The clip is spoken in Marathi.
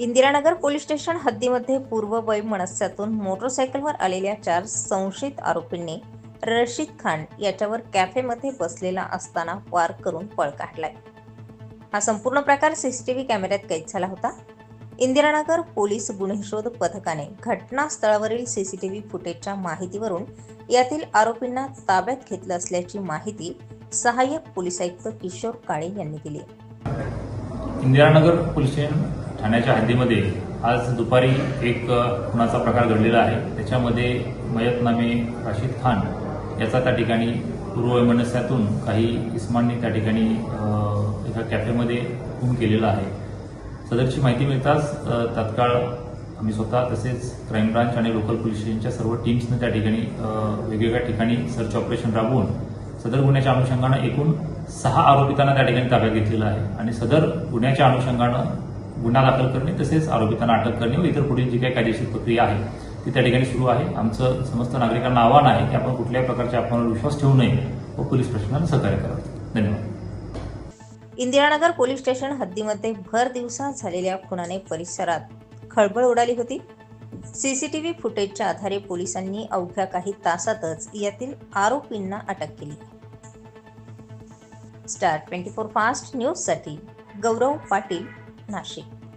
इंदिरानगर पोलीस स्टेशन हद्दीमध्ये पूर्व वैमनस्यातून मोटरसायकलवर आलेल्या चार संशयित आरोपींनी रशीद खान याच्यावर कॅफेमध्ये बसलेला असताना वार करून पळ काढलाय. हा संपूर्ण प्रकार सीसीटीव्ही कॅमेऱ्यात कैद झाला होता. इंदिरानगर पोलीस गुन्हे शोध पथकाने घटनास्थळावरील सीसीटीव्ही फुटेजच्या माहितीवरून यातील आरोपींना ताब्यात घेतलं असल्याची माहिती सहाय्यक पोलीस आयुक्त किशोर काळे यांनी दिली इंदिरानगर पोलीस स्टेशन ठाण्याच्या हद्दीमध्ये आज दुपारी एक खुनाचा प्रकार घडलेला आहे. त्याच्यामध्ये मयत नामे राशीद खान याचा त्या ठिकाणी पूर्ववैमनस्यातून काही इस्मांनी त्या ठिकाणी एका कॅफेमध्ये खून केलेला आहे. सदरची माहिती मिळताच तात्काळ आम्ही स्वतः तसेच क्राईम ब्रांच आणि लोकल पोलीस स्टेशनच्या सर्व टीम्सने त्या ठिकाणी वेगवेगळ्या ठिकाणी सर्च ऑपरेशन राबवून सदर गुन्ह्याच्या अनुषंगानं एकूण सहा आरोपितांना त्या ठिकाणी ताब्यात घेतलेला आहे. आणि सदर गुन्ह्याच्या अनुषंगानं गुन्हा दाखल करणे तसेच आरोपितांना अटक करणे व इतर पुढील जी काही कायदेशीर प्रक्रिया आहे ती त्या ठिकाणी सुरू आहे. आमचं समस्त नागरिकांना आव्हान आहे की आपण कुठल्याही प्रकारच्या आपणावर विश्वास ठेवू नये व पोलीस प्रशासनाला सहकार्य करावे. धन्यवाद. इंदिरानगर पोलीस स्टेशन हद्दीमध्ये भर दिवसात झालेल्या खुनाने परिसरात खळबळ उडाली होती. सीसीटीव्ही फुटेजच्या आधारे पोलिसांनी अवघ्या काही तासातच यातील आरोपींना अटक केली. स्टार ट्वेंटी फोर फास्ट न्यूजसाठी गौरव पाटील नाशिक